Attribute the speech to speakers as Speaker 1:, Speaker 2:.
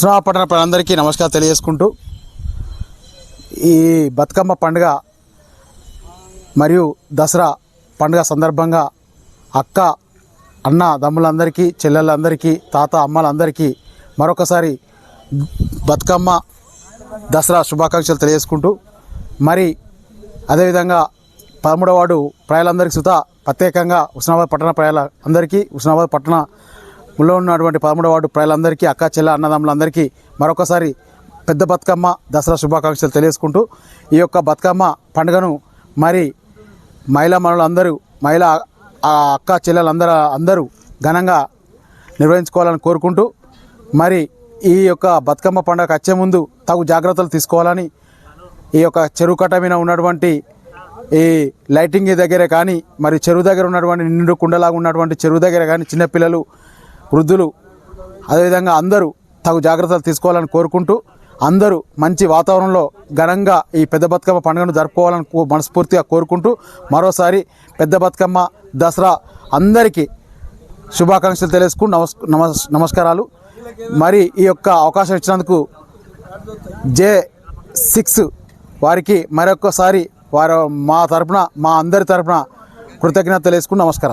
Speaker 1: హుస్నాబాద్ పట్టణ ప్రజలందరికీ నమస్కారం తెలియజేసుకుంటూ ఈ బతుకమ్మ పండుగ మరియు దసరా పండుగ సందర్భంగా అక్క అన్న దమ్ములందరికీ చెల్లెళ్ళందరికీ తాత అమ్మలందరికీ మరొకసారి బతుకమ్మ దసరా శుభాకాంక్షలు తెలియజేసుకుంటూ మరి అదేవిధంగా పదమూడవ వాడు ప్రజలందరికీ సుత ప్రత్యేకంగా హుస్నాబాద్ పట్టణ ప్రజల అందరికీ హుస్నాబాద్ పట్టణంలో ఉన్నటువంటి పదమూడవ వార్డు ప్రజలందరికీ అక్క చెల్ల అన్నదమ్ములందరికీ మరొకసారి పెద్ద బతుకమ్మ దసరా శుభాకాంక్షలు తెలియజేసుకుంటూ ఈ యొక్క బతుకమ్మ పండుగను మరి మహిళా మనులందరూ మహిళా ఆ అక్క చెల్లెలందరూ అందరూ ఘనంగా నిర్వహించుకోవాలని కోరుకుంటూ మరి ఈ యొక్క బతుకమ్మ పండుగ వచ్చే ముందు తగు జాగ్రత్తలు తీసుకోవాలని ఈ యొక్క చెరువు కట్ట మీద ఉన్నటువంటి ఈ లైటింగ్ దగ్గర కానీ మరి చెరువు దగ్గర ఉన్నటువంటి నిండు కుండలాగా ఉన్నటువంటి చెరువు దగ్గర కానీ చిన్నపిల్లలు వృద్ధులు అదేవిధంగా అందరూ తగు జాగ్రత్తలు తీసుకోవాలని కోరుకుంటూ అందరూ మంచి వాతావరణంలో ఘనంగా ఈ పెద్ద బతుకమ్మ పండుగను జరుపుకోవాలని మనస్ఫూర్తిగా కోరుకుంటూ మరోసారి పెద్ద బతుకమ్మ దసరా అందరికీ శుభాకాంక్షలు తెలియజేసుకుంటూ నమస్ నమస్ నమస్కారాలు. మరి ఈ యొక్క అవకాశం ఇచ్చినందుకు జే సిక్స్ వారికి మరొకసారి వారు మా తరపున మా అందరి తరపున కృతజ్ఞత తెలుసుకుని నమస్కారాలు.